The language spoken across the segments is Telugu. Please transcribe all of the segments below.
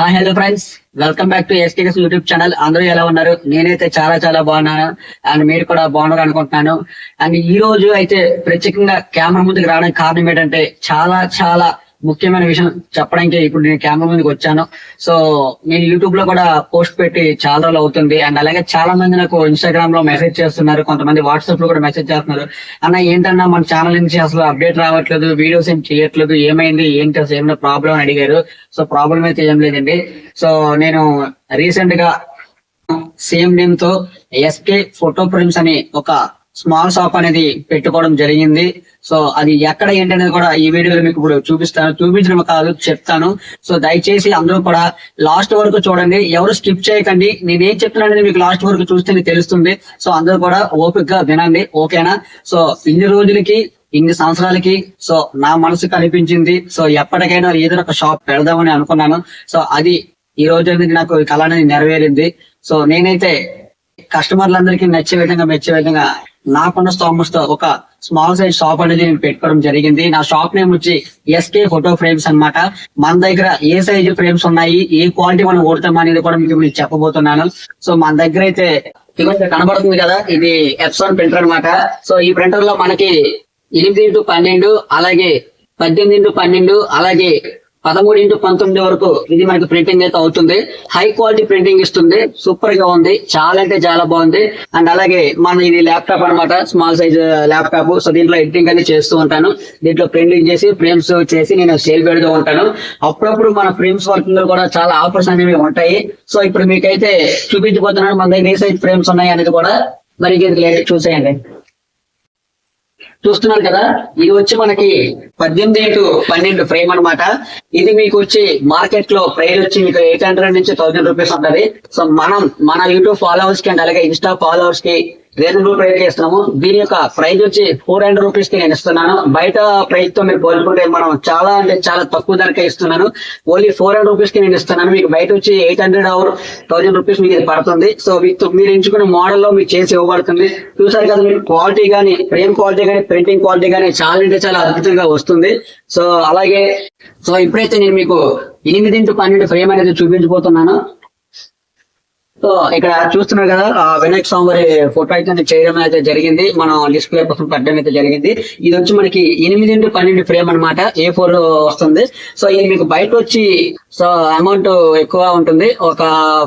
Hello friends welcome back to STS YouTube channel అందరూ ఎలా ఉన్నారు? నేనైతే చాలా చాలా బాగున్నాను. అండ్ మీరు కూడా బాగున్నారు అనుకుంటున్నాను. అండ్ ఈ రోజు అయితే ప్రత్యేకంగా కెమెరా ముందుకు రావడానికి కారణం ఏంటంటే చాలా చాలా ముఖ్యమైన విషయం చెప్పడానికి ఇప్పుడు నేను కెమెరా ముందుకు వచ్చాను. సో నేను యూట్యూబ్లో కూడా పోస్ట్ పెట్టి చాలా రోజులు అవుతుంది. అండ్ అలాగే చాలా మంది నాకు ఇన్స్టాగ్రామ్లో మెసేజ్ చేస్తున్నారు. కొంతమంది వాట్సాప్లో కూడా మెసేజ్ చేస్తున్నారు. అన్న ఏంటన్నా మన ఛానల్ నుంచి అసలు అప్డేట్ రావట్లేదు వీడియోస్ ఏం చేయట్లేదు ఏమైంది ఏంటి అసలు ఏమైనా ప్రాబ్లం అని అడిగారు. సో ప్రాబ్లం అయితే ఏం లేదండి. సో నేను రీసెంట్గా సేమ్ నేమ్తో ఎస్కే ఫోటో ఫ్రేమ్స్ అని ఒక స్మాల్ షాప్ అనేది పెట్టుకోవడం జరిగింది. సో అది ఎక్కడ ఏంటి అనేది కూడా ఈ వీడియోలో మీకు ఇప్పుడు చూపిస్తాను. చూపించడం కాదు చెప్తాను. సో దయచేసి అందరూ కూడా లాస్ట్ వరకు చూడండి. ఎవరు స్కిప్ చేయకండి. నేను ఏం చెప్తున్నానని మీకు లాస్ట్ వరకు చూస్తేనే తెలుస్తుంది. సో అందరూ కూడా ఓపిక్గా వినండి. ఓకేనా? సో ఇన్ని రోజులకి ఇన్ని సంవత్సరాలకి సో నా మనసు కనిపించింది. సో ఎప్పటికైనా ఏదైనా ఒక షాప్ పెడదామని అనుకున్నాను. సో అది ఈ రోజు అనేది నాకు కళ అనేది నెరవేరింది. సో నేనైతే కస్టమర్లందరికీ నచ్చే విధంగా మెచ్చే విధంగా నాకున్న స్టామర్స్తో ఒక స్మాల్ సైజ్ షాప్ అనేది నేను పెట్టుకోవడం జరిగింది. నా షాప్ నేమ్ వచ్చి ఎస్కే ఫోటో ఫ్రేమ్స్ అన్నమాట. మన దగ్గర ఏ సైజ్ ఫ్రేమ్స్ ఉన్నాయి ఏ క్వాలిటీ మనం ఓడతాం అనేది కూడా మీకు నేను చెప్పబోతున్నాను. సో మన దగ్గర అయితే కనబడుతుంది కదా ఇది ఎప్సాన్ ప్రింటర్ అన్నమాట. సో ఈ ప్రింటర్లో మనకి ఎనిమిది ఇంటూ పన్నెండు అలాగే పద్దెనిమిది ఇంటూ పన్నెండు అలాగే పదమూడు ఇంటూ పంతొమ్మిది వరకు ఇది మనకి ప్రింటింగ్ అయితే అవుతుంది. హై క్వాలిటీ ప్రింటింగ్ ఇస్తుంది. సూపర్గా ఉంది. చాలా అంటే చాలా బాగుంది. అండ్ అలాగే మన ఇది ల్యాప్టాప్ అన్నమాట. స్మాల్ సైజ్ ల్యాప్టాప్ సో దీంట్లో ఎడిటింగ్ అనేది చేస్తూ ఉంటాను. దీంట్లో ప్రింటింగ్ చేసి ఫ్రేమ్స్ చేసి నేను సేల్ పెడుతూ ఉంటాను. అప్పుడప్పుడు మన ఫ్రేమ్స్ వర్కింగ్లో కూడా చాలా ఆఫర్స్ అనేవి ఉంటాయి. సో ఇప్పుడు మీకైతే చూపించబోతున్నాను. మన దగ్గర ఏ సైజ్ ఫ్రేమ్స్ ఉన్నాయి అనేది కూడా. మరి ఇది చూసేయండి. చూస్తున్నారు కదా ఇది వచ్చి మనకి పద్దెనిమిది ఇంటూ పన్నెండు ఫ్రేమ్ అన్నమాట. ఇది మీకు వచ్చి మార్కెట్లో ప్రైస్ వచ్చి మీకు ఎయిట్ హండ్రెడ్ నుంచి థౌసండ్ రూపీస్ ఉంటది. సో మనం మన యూట్యూబ్ ఫాలోవర్స్కి అండ్ అలాగే ఇన్స్టా ఫాలోవర్స్కి రీజనబుల్ ప్రైస్ చేస్తున్నాము. దీని యొక్క ప్రైస్ వచ్చి ఫోర్ హండ్రెడ్ రూపీస్కి నేను ఇస్తున్నాను. బయట ప్రైస్తో మీరు పోల్చుకుంటే మనం చాలా అంటే చాలా తక్కువ ధరకే ఇస్తున్నాను. ఓన్లీ ఫోర్ హండ్రెడ్ రూపీస్కి నేను ఇస్తున్నాను. మీకు బయట వచ్చి eight hundred or thousand rupees మీకు ఇది పడుతుంది. సో మీకు మీరు ఎంచుకునే మోడల్లో మీకు చేసి ఇవ్వబడుతుంది. చూసారు కదా మీకు క్వాలిటీ కానీ ఫ్రేమ్ క్వాలిటీ కానీ ప్రింటింగ్ క్వాలిటీ కానీ చాలా అంటే చాలా అద్భుతంగా వస్తుంది. సో అలాగే సో ఇప్పుడైతే నేను మీకు ఎనిమిది ఇంటూ పన్నెండు ఫ్రేమ్ అనేది చూపించబోతున్నాను. సో ఇక్కడ చూస్తున్నారు కదా ఆ వినాయక స్వామి వారి ఫోటో అయితే చేయడం అయితే జరిగింది. మనం డిస్ప్లే కోసం పెట్టడం అయితే జరిగింది. ఇది వచ్చి మనకి ఎనిమిది ఇంటూ పన్నెండు ఫ్రేమ్ అన్నమాట. ఏ ఫోర్ వస్తుంది. సో ఇది మీకు బయట వచ్చి సో అమౌంట్ ఎక్కువ ఉంటుంది. ఒక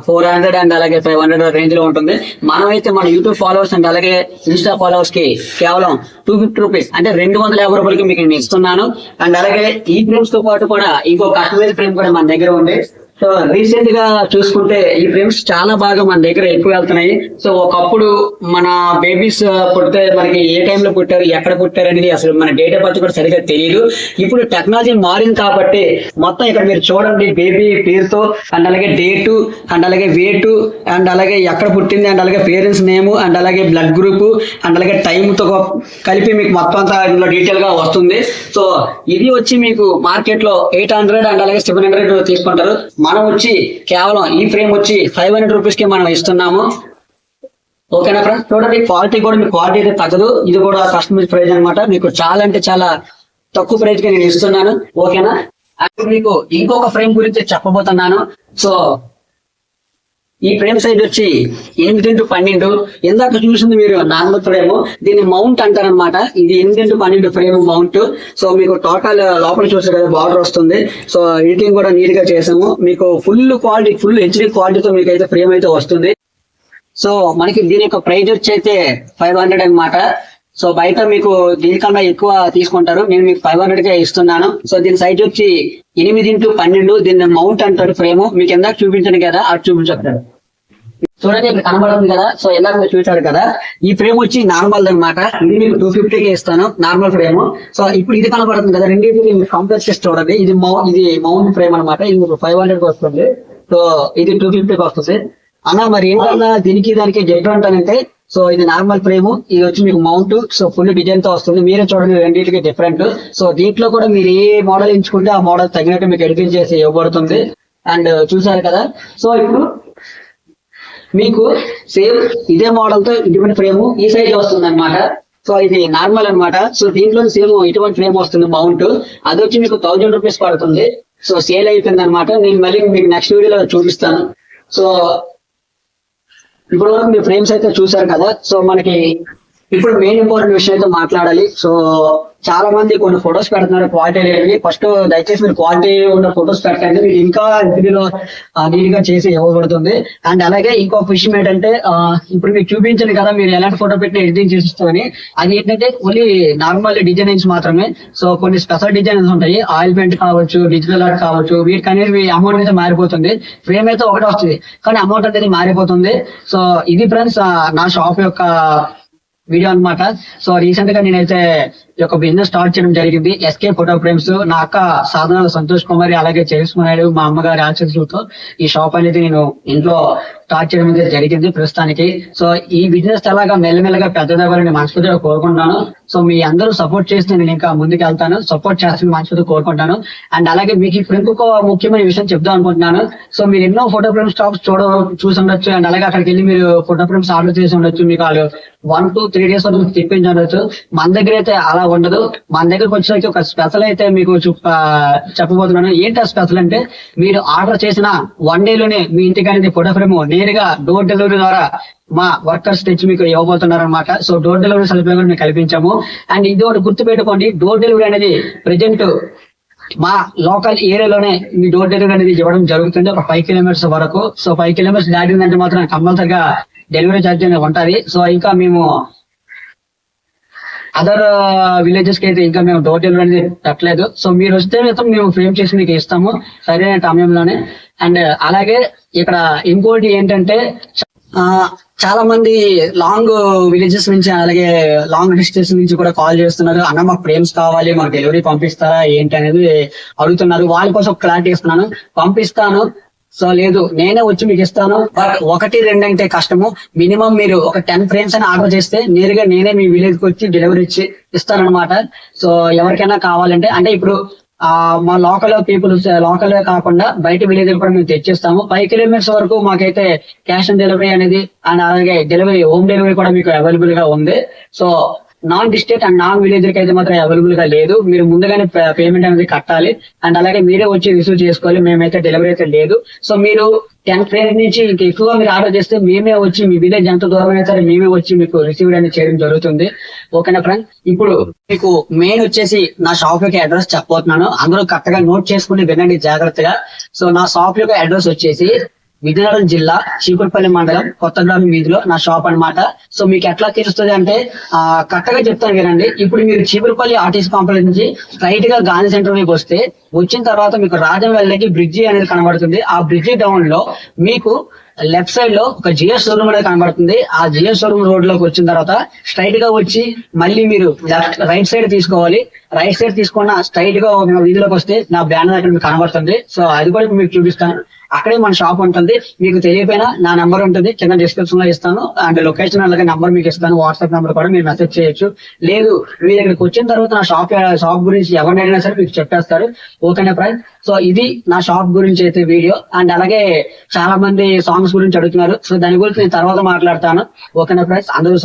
ఫోర్ హండ్రెడ్ అండ్ అలాగే ఫైవ్ హండ్రెడ్ రేంజ్లో ఉంటుంది. మనం అయితే మన యూట్యూబ్ ఫాలోవర్స్ అండ్ అలాగే ఇన్స్టా ఫాలోవర్స్కి కేవలం టూ ఫిఫ్టీ రూపీస్ అంటే రెండు వందల యాభై రూపాయలకి మీకు నేను ఇస్తున్నాను. అండ్ అలాగే ఈ ఫ్రేమ్స్తో పాటు కూడా ఇంకో కస్టమైజ్ ఫ్రేమ్ కూడా మన దగ్గర ఉంది. సో రీసెంట్గా చూసుకుంటే ఈ ఫ్రేమ్స్ చాలా బాగా మన దగ్గర ఎక్కువ వెళ్తున్నాయి. సో ఒకప్పుడు మన బేబీస్ uh, పుడితే మనకి ఏ టైంలో పుట్టారు ఎక్కడ పుట్టారు అనేది అసలు మన డేట్ ఆఫ్ బర్త్ కూడా సరిగ్గా తెలియదు. ఇప్పుడు టెక్నాలజీ మారింది కాబట్టి మొత్తం ఇక్కడ మీరు చూడండి బేబీ పేరుతో అండ్ అలాగే డేటు అండ్ అలాగే వెయిట్ అండ్ అలాగే ఎక్కడ పుట్టింది అండ్ అలాగే పేరెంట్స్ నేమ్ అండ్ అలాగే బ్లడ్ గ్రూప్ అండ్ అలాగే టైం తో కలిపి మీకు మొత్తం అంతా ఇందులో డీటెయిల్గా వస్తుంది. సో ఇది వచ్చి మీకు మార్కెట్లో ఎయిట్ హండ్రెడ్ అండ్ అలాగే సెవెన్ హండ్రెడ్ తీసుకుంటారు. మనం వచ్చి కేవలం ఈ ఫ్రేమ్ వచ్చి ఫైవ్ హండ్రెడ్ రూపీస్కి మనం ఇస్తున్నాము. ఓకేనా ఫ్రెండ్స్? చూడండి క్వాలిటీ కూడా మీకు క్వాలిటీ అయితే తగ్గదు. ఇది కూడా కస్టమైజ్ ప్రైస్ అనమాట మీకు చాలా అంటే చాలా తక్కువ ప్రైస్కి నేను ఇస్తున్నాను. ఓకేనా? అండ్ మీకు ఇంకొక ఫ్రేమ్ గురించి చెప్పబోతున్నాను. సో ఈ ఫ్రేమ్ సైజ్ వచ్చి ఎనిమిది ఇంటూ పన్నెండు. ఇందాక చూసింది మీరు నార్మల్ ఫ్రేమ్ దీన్ని మౌంట్ అంటారనమాట ఇది ఎనిమిది ఇంటూ పన్నెండు ఫ్రేమ్ మౌంట్. సో మీకు టోటల్ లోపల చూసారు కదా బార్డర్ వస్తుంది. సో ఎడిటింగ్ కూడా నీట్గా చేసాము. మీకు ఫుల్ క్వాలిటీ ఫుల్ హెచ్డి క్వాలిటీతో మీకు అయితే ఫ్రేమ్ అయితే వస్తుంది. సో మనకి దీని యొక్క ప్రైజ్ వచ్చి అయితే ఫైవ్ హండ్రెడ్ అనమాట సో బయట మీకు దీనికన్నా ఎక్కువ తీసుకుంటారు. నేను మీకు ఫైవ్ హండ్రెడ్ కే ఇస్తున్నాను. సో దీని సైజ్ వచ్చి ఎనిమిది ఇంటూ పన్నెండు. దీన్ని మౌంట్ అంటారు ఫ్రేమ్. మీకు ఎందాక చూపించాను కదా అది చూపించారు చూడండి ఇక్కడ కనబడుతుంది కదా? సో ఎందాక మీరు చూసారు కదా? ఈ ఫ్రేమ్ వచ్చి నార్మల్ అన్నమాట. ఇది మీకు టూ కి ఇస్తాను నార్మల్ ఫ్రేమ్. సో ఇప్పుడు ఇది కనబడుతుంది కదా? రెండింటికి కంపేర్ చేసి చూడండి. ఇది మౌ ఇది మౌంట్ ఫ్రేమ్ అన్నమాట. ఇది మీకు ఫైవ్ హండ్రెడ్ వస్తుంది. సో ఇది టూ కి వస్తుంది. అన్న మరి ఏంటన్నా దీనికి దానికి డిఫరెంట్ అంటే సో ఇది నార్మల్ ఫ్రేమ్. ఇది వచ్చి మీకు మౌంట్ సో ఫుల్ డిజైన్తో వస్తుంది. మీరే చూడండి రెండింటికి డిఫరెంట్ సో దీంట్లో కూడా మీరు ఏ మోడల్ ఎంచుకుంటే ఆ మోడల్ తగినట్టు మీకు ఎడిటింగ్ చేసి ఇవ్వబడుతుంది. అండ్ చూసారు కదా? సో ఇప్పుడు మీకు సేమ్ ఇదే మోడల్తో ఇటువంటి ఫ్రేమ్ ఈ సైజ్ వస్తుంది అనమాట సో ఇది నార్మల్ అన్నమాట. సో దీంట్లో సేమ్ ఇటువంటి ఫ్రేమ్ వస్తుంది మౌంట్ అది వచ్చి మీకు థౌజండ్ రూపీస్ పడుతుంది. సో సేల్ అయిపోయింది అనమాట నేను మళ్ళీ మీకు నెక్స్ట్ వీడియోలో చూపిస్తాను. సో ఇప్పుడు వరకు మీ ఫ్రేమ్స్ అయితే చూసారు కదా? సో మనకి ఇప్పుడు మెయిన్ ఇంపార్టెంట్ విషయం అయితే మాట్లాడాలి. సో చాలా మంది కొన్ని ఫొటోస్ పెడుతున్నారు క్వాలిటీ లేనివి. ఫస్ట్ దయచేసి మీరు క్వాలిటీ ఉన్న ఫొటోస్ పెట్టండి. మీరు ఇంకా వీడియోలో నీట్గా చేసి ఇవ్వబడుతుంది. అండ్ అలాగే ఇంకొక విషయం ఏంటంటే ఇప్పుడు మీకు చూపించండి కదా మీరు ఎలాంటి ఫోటో పెట్టి ఎడిటింగ్ చేసిస్తామని. అది ఏంటంటే ఓన్లీ నార్మల్ డిజైనింగ్స్ మాత్రమే. సో కొన్ని స్పెషల్ డిజైన్స్ ఉంటాయి. ఆయిల్ పెయింట్ కావచ్చు డిజిటల్ ఆర్ట్ కావచ్చు వీటికి అనేది అమౌంట్ అయితే మారిపోతుంది. ఫ్రేమ్ అయితే ఒకటే వస్తుంది. కానీ అమౌంట్ అనేది మారిపోతుంది. సో ఇది ఫ్రెండ్స్ నా షాప్ యొక్క వీడియో అన్నమాట. సో రీసెంట్గా నేనైతే యొక్క బిజినెస్ స్టార్ట్ చేయడం జరిగింది. ఎస్కే ఫోటో ఫ్రేమ్స్ నా అక్క సాధన సంతోష్ కుమారి అలాగే చేసుకున్నాడు మా అమ్మగారి ఆశీస్సులతో ఈ షాప్ అనేది నేను ఇంట్లో స్టార్ట్ చేయడం అనేది జరిగింది ప్రస్తుతానికి. సో ఈ బిజినెస్ ఎలాగా మెల్లమెల్లగా పెద్దదవ్వాలని మనస్ఫూర్తిగా కోరుకుంటున్నాను. సో మీ అందరూ సపోర్ట్ చేస్తే నేను ఇంకా ముందుకు వెళ్తాను. సపోర్ట్ చేస్తాను మనస్ఫూర్తిగా కోరుకుంటాను అండ్ అలాగే మీకు ఇప్పుడు ఇంకొక ముఖ్యమైన విషయం చెప్దాం అనుకుంటున్నాను. సో మీరు ఎన్నో ఫోటో ఫ్రేమ్ స్టాప్స్ చూడ చూసి ఉండొచ్చు. అండ్ అలాగే అక్కడికి వెళ్ళి మీరు ఫోటో ఫ్రేమ్స్ ఆర్డర్ చేసి ఉండొచ్చు. మీకు వాళ్ళు వన్ టూ త్రీ డేస్ వరకు తెప్పించి ఉండొచ్చు. మన దగ్గర అయితే అలా ఉండదు. మన దగ్గరకు వచ్చేసరికి ఒక స్పెషల్ అయితే మీకు చూప చెప్పబోతున్నాను. ఏంటి ఆ స్పెషల్ అంటే మీరు ఆర్డర్ చేసిన వన్ డేలోనే మీ ఇంటికి అనేది ఫోటో ఫ్రేమ్ నేరుగా డోర్ డెలివరీ ద్వారా మా వర్కర్స్ తెచ్చి మీకు ఇవ్వబోతున్నారు అనమాట సో డోర్ డెలివరీ సదుపాయం కూడా మేము కల్పించాము. అండ్ ఇది ఒకటి గుర్తు పెట్టుకోండి డోర్ డెలివరీ అనేది ప్రెజెంట్ మా లోకల్ ఏరియాలోనే మీ డోర్ డెలివరీ అనేది ఇవ్వడం జరుగుతుంది. ఒక ఫైవ్ కిలోమీటర్స్ వరకు. సో ఫైవ్ కిలోమీటర్స్ దాటిందంటే మాత్రం కంపల్సరిగా డెలివరీ ఛార్జ్ అనేది ఉంటుంది. సో ఇంకా మేము అదర్ విలేజెస్ uh, కి అయితే ఇంకా మేము డోర్ డెలివరీ అనేది పెట్టలేదు. సో మీరు వస్తే మొత్తం మేము ఫ్రేమ్ చేసి మీకు ఇస్తాము. సరైన సమయంలోనే అండ్ అలాగే ఇక్కడ ఇంకోటి ఏంటంటే చాలా మంది లాంగ్ విలేజెస్ నుంచి అలాగే లాంగ్ డిస్టెన్స్ నుంచి కూడా కాల్ చేస్తున్నారు. అన్న మాకు ఫ్రేమ్స్ కావాలి మాకు డెలివరీ పంపిస్తారా? ఏంటి? అనేది అడుగుతున్నారు. వాళ్ళ కోసం క్లారిటీ ఇస్తున్నాను. పంపిస్తాను. సో లేదు నేనే వచ్చి మీకు ఇస్తాను. బట్ ఒకటి రెండు అంటే కష్టము. మినిమం మీరు ఒక టెన్ ఫ్రేమ్స్ అని ఆర్డర్ చేస్తే నేరుగా నేనే మీ విలేజ్కి వచ్చి డెలివరీ ఇచ్చి ఇస్తానమాట సో ఎవరికైనా కావాలంటే అంటే ఇప్పుడు ఆ మా లోకల్ పీపుల్ లోకల్ కాకుండా బయట విలేజ్ కూడా మేము తెచ్చిస్తాము. ఫైవ్ కిలోమీటర్స్ వరకు మాకైతే క్యాష్ ఆన్ డెలివరీ అనేది అండ్ అలాగే డెలివరీ హోమ్ డెలివరీ కూడా మీకు అవైలబుల్గా ఉంది. So non district and non విలేజ్కి అయితే మాత్రం అవైలబుల్గా లేదు. మీరు ముందుగానే పేమెంట్ అనేది కట్టాలి. అండ్ అలాగే మీరే వచ్చి రిసీవ్ చేసుకోవాలి. మేమైతే డెలివరీ అయితే లేదు. సో మీరు టెన్ ఫ్రేమ్ నుంచి ఇంకా ఎక్కువగా మీరు ఆర్డర్ చేస్తే మేమే వచ్చి మీ విలేజ్ ఎంత దూరం అయినా సరే మేమే వచ్చి మీకు రిసీవ్ అనేది చేయడం జరుగుతుంది. ఓకేనా ఫ్రెండ్ ఇప్పుడు మీకు మెయిన్ వచ్చేసి నా షాప్ యొక్క అడ్రస్ చెప్పబోతున్నాను. అందరూ కరెక్ట్గా నోట్ చేసుకుని వినండి జాగ్రత్తగా. సో నా షాప్ యొక్క అడ్రస్ వచ్చేసి విజయనగరం జిల్లా చీపురుపల్లి మండలం కొత్తగ్రామం వీధిలో నా షాప్ అన్నమాట. సో మీకు ఎట్లా తెలుస్తుంది అంటే కరెక్ట్గా కరెక్ట్గా చెప్తాను వినండి. ఇప్పుడు మీరు చీపురుపల్లి ఆర్టీసీ కాంప్లెక్స్ నుంచి స్ట్రైట్గా గాంధీ సెంటర్ వైపు వస్తే వచ్చిన తర్వాత మీకు రాజం వెళ్ళకి బ్రిడ్జి అనేది కనబడుతుంది. ఆ బ్రిడ్జి డౌన్లో మీకు లెఫ్ట్ సైడ్లో ఒక జిఎస్ షోరూమ్ అనేది కనబడుతుంది. ఆ జిఎస్ షోరూమ్ రోడ్లోకి వచ్చిన తర్వాత స్ట్రైట్గా వచ్చి మళ్ళీ మీరు రైట్ సైడ్ తీసుకోవాలి. రైట్ సైడ్ తీసుకున్న స్ట్రైట్గా వీధిలోకి వస్తే నా బ్యానర్ అక్కడ మీకు కనబడుతుంది. సో అది కూడా మీకు చూపిస్తాను. అక్కడే మన షాప్ ఉంటుంది. మీకు తెలియపోయినా నా నెంబర్ ఉంటుంది. కింద డిస్క్రిప్షన్లో ఇస్తాను. అండ్ లొకేషన్ అలాగే నెంబర్ మీకు ఇస్తాను. వాట్సాప్ నెంబర్ కూడా మీరు మెసేజ్ చేయొచ్చు. లేదు మీ దగ్గరికి వచ్చిన తర్వాత నా షాప్ షాప్ గురించి ఎవరిని అడిగినా సరే మీకు చెప్పేస్తారు. ఓకేనా ప్రైజ్ సో ఇది నా షాప్ గురించి అయితే వీడియో అండ్ అలాగే చాలా మంది సాంగ్స్ గురించి అడుగుతున్నారు. సో దాని గురించి నేను తర్వాత మాట్లాడతాను. ఓకేనా ఫ్రెండ్స్ అందరూ